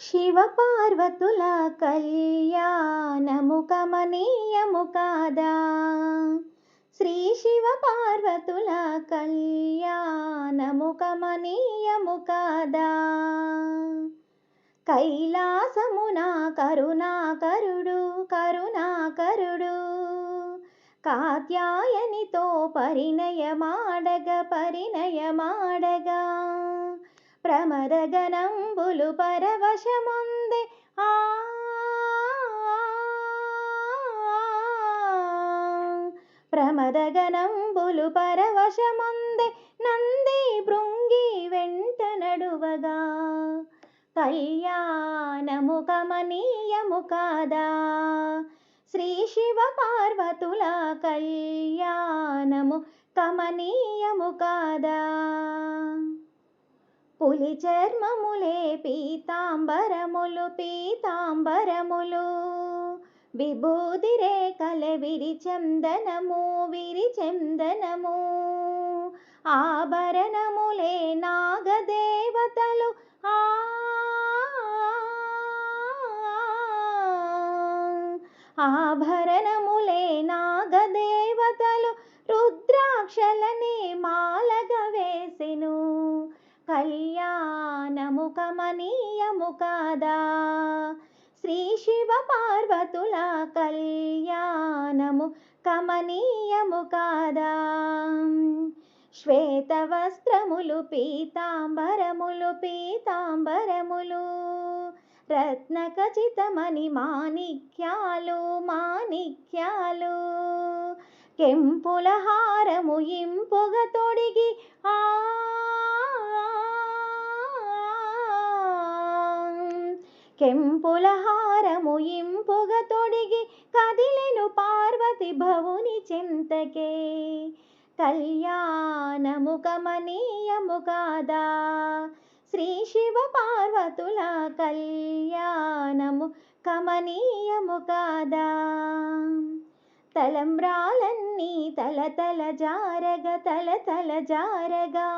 శివపార్వతుల కళ్యాణము కమనీయము కాదా? శ్రీ శివపార్వతుల కళ్యాణము కమనీయము కాదా? కైలాసమున కరుణాకరుడు కరుణాకరుడు కాత్యాయనితో పరిణయమాడగ పరిణయమాడగా. ప్రమదగనంబులు పరవశముంది. ఆ ప్రమదగనంబులు పరవశముంది. నంది భృంగి వెంట నడువగా. కళ్యాణము కమనీయము కాదా. శ్రీ శివ పార్వతుల కళ్యాణము కమనీయము కాదా. పులి చర్మములే పీతాంబరములు పీతాంబరములు. విభూది రేఖల విరి చందనము ఆభరణములే నాగదేవతలు ఆ ఆభరణములే నాగదేవతలు. రుద్రాక్షలని మాలగ వేసెను కళ్యాణము కమనీయము కాదా శ్రీ శివ పార్వతుల కళ్యాణము కమనీయము కాదా శ్వేత వస్త్రములు పీతాంబరములు పీతాంబరములు రత్న మాణిక్యాలు మాణిక్యాలు కెంపుల హారము ఇంపుగ తొడిగి ఆ కెంపుల హారము ఇంపుగ తొడిగి కదిలెను పార్వతి భవుని చింతకే. కళ్యాణము కాదా శ్రీ శివ పార్వతుల కళ్యాణము కమనీయము కాదా తలంబ్రాలన్నీ తల తల జారగ తల తల జారగా.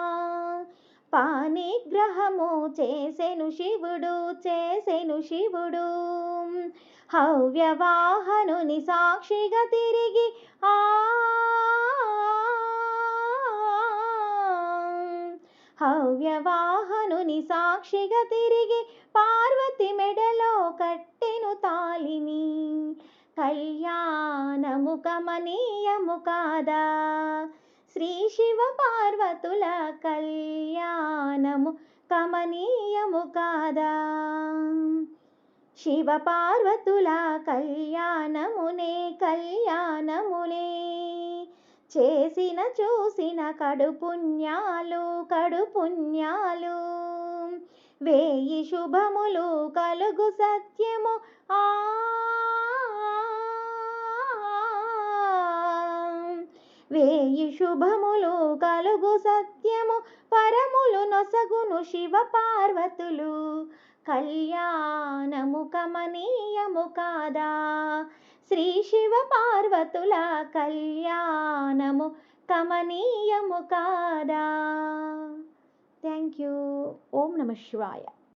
పానిగ్రహము చేసెను శివుడు చేసెను శివుడు. హవ్యవాహనుని సాక్షిగా తిరిగి ఆ హవ్యవాహనుని సాక్షిగా తిరిగి పార్వతి మెడలో కట్టెను తాలిని. కళ్యాణముఖమనీయము కాదా? శ్రీ శివ పార్వతుల కళ్యాణము కమనీయము కాదా? శివ పార్వతుల కళ్యాణమునే కళ్యాణమునే. చేసిన చూసిన కడు పుణ్యాలు కడు పుణ్యాలు వేయి శుభములు కలుగు సత్యము ఆ వేయి శుభములు కలుగు సత్యము పరములు నొసగును శివ పార్వతులు. కళ్యాణము కమనీయము కాదా? శ్రీ శివ పార్వతుల కళ్యాణము కమనీయము కాదా? Thank you. ఓం నమ శివాయ.